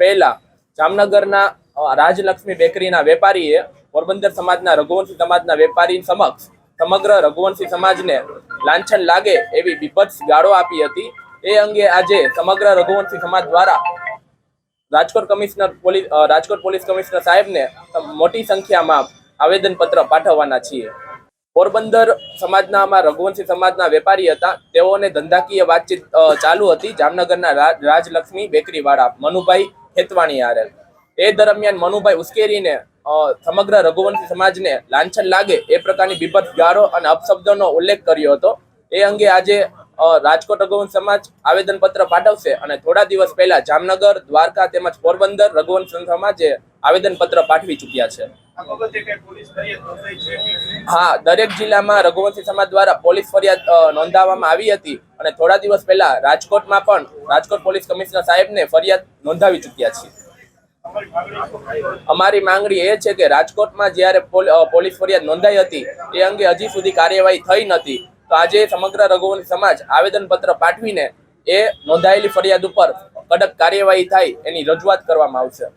પહેલા જામનગરના રાજલક્ષ્મી બેકરીના વેપારીએ પોરબંદર સમાજના રઘુવંશી સમાજના વેપારી સમક્ષ સમગ્ર રઘુવંશી સમાજને લાંછન લાગે એવી બીભત્સ ગાળો આપી હતી. એ અંગે આજે સમગ્ર રઘુવંશી સમાજ દ્વારા Rajkot commissioner police Rajkot police commissioner સાહેબને મોટી સંખ્યામાં આવેદનપત્ર પાઠવવાના છીએ. પોરબંદર સમાજના આમાં રઘુવંશી સમાજના વેપારી હતા. તેઓને ધંધાકીય વાતચીત ચાલુ હતી. જામનગરના રાજલક્ષ્મી બેકરી વાળા મનુભાઈ ખેતવાણી આરે એ દરમિયાન મનુભાઈ ઉશ્કેરીને સમગ્ર રઘુવંશી સમાજને લાંછન લાગે એ પ્રકારની બીભત્સ ગારો અને અપશબ્દોનો ઉલ્લેખ કર્યો હતો. એ અંગે આજે રાજકોટ રઘુવંશ સમાજ આવેદનપત્ર પાઠવશે અને થોડા દિવસ પહેલા જામનગર દ્વારકા તેમજ પોરબંદર રઘુવંશ સમાજે આવેદનપત્ર પાઠવી ચૂક્યા છે? હા દરેક જિલ્લામાં રઘુવંશી સમાજ દ્વારા પોલીસ ફરિયાદ નોંધાવવામાં આવી હતી અને થોડા દિવસ પહેલા રાજકોટમાં પણ રાજકોટ પોલીસ કમિશનર સાહેબને ફરિયાદ નોંધાવી ચૂક્યા છે? અમારી માંગણી એ છે કે રાજકોટમાં જ્યારે પોલીસ ફરિયાદ નોંધાઈ હતી એ અંગે હજી સુધી કાર્યવાહી થઈ નથી તો આજે સમગ્ર રઘુવંશ સમાજ આવેદનપત્ર પાઠવીને એ નોંધાયેલી ફરિયાદ ઉપર કડક કાર્યવાહી થાય એની રજૂઆત કરવામાં આવશે.